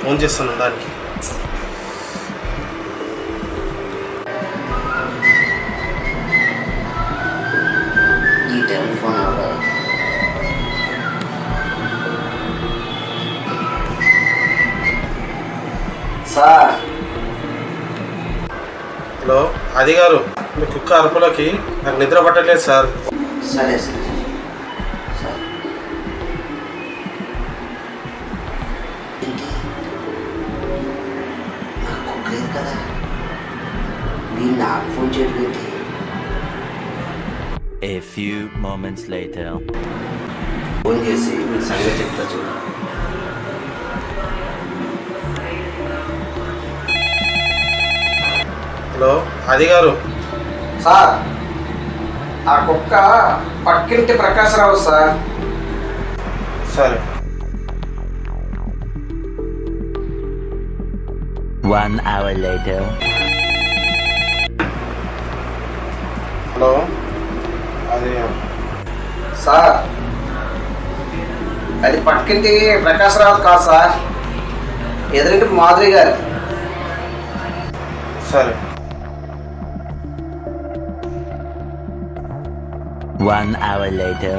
Phone చేస్తాను దానికి. ఈ టెలిఫోన్ ఎవరు? సార్. హలో అది గారు మీ కుక్క అరుపులకి నాకు నిద్ర పట్టట్లేదు సార్ సరే. Sir sir. కదా. మీరు నాకు ఫోన్ చేయడం ఏంటి? A few moments later. Phone చేసి మీ సంగతి చెప్తా చూడు. హలో అది గారు. సార్ ఆ కుక్క పక్కింటి ప్రకాశరావు సార్. సరే. One hour later. హలో? అది సార్. అది పక్కింటి ప్రకాశరావు కాదు సార్. ఎదురింటి మాధురి గారు. సరే. One hour later.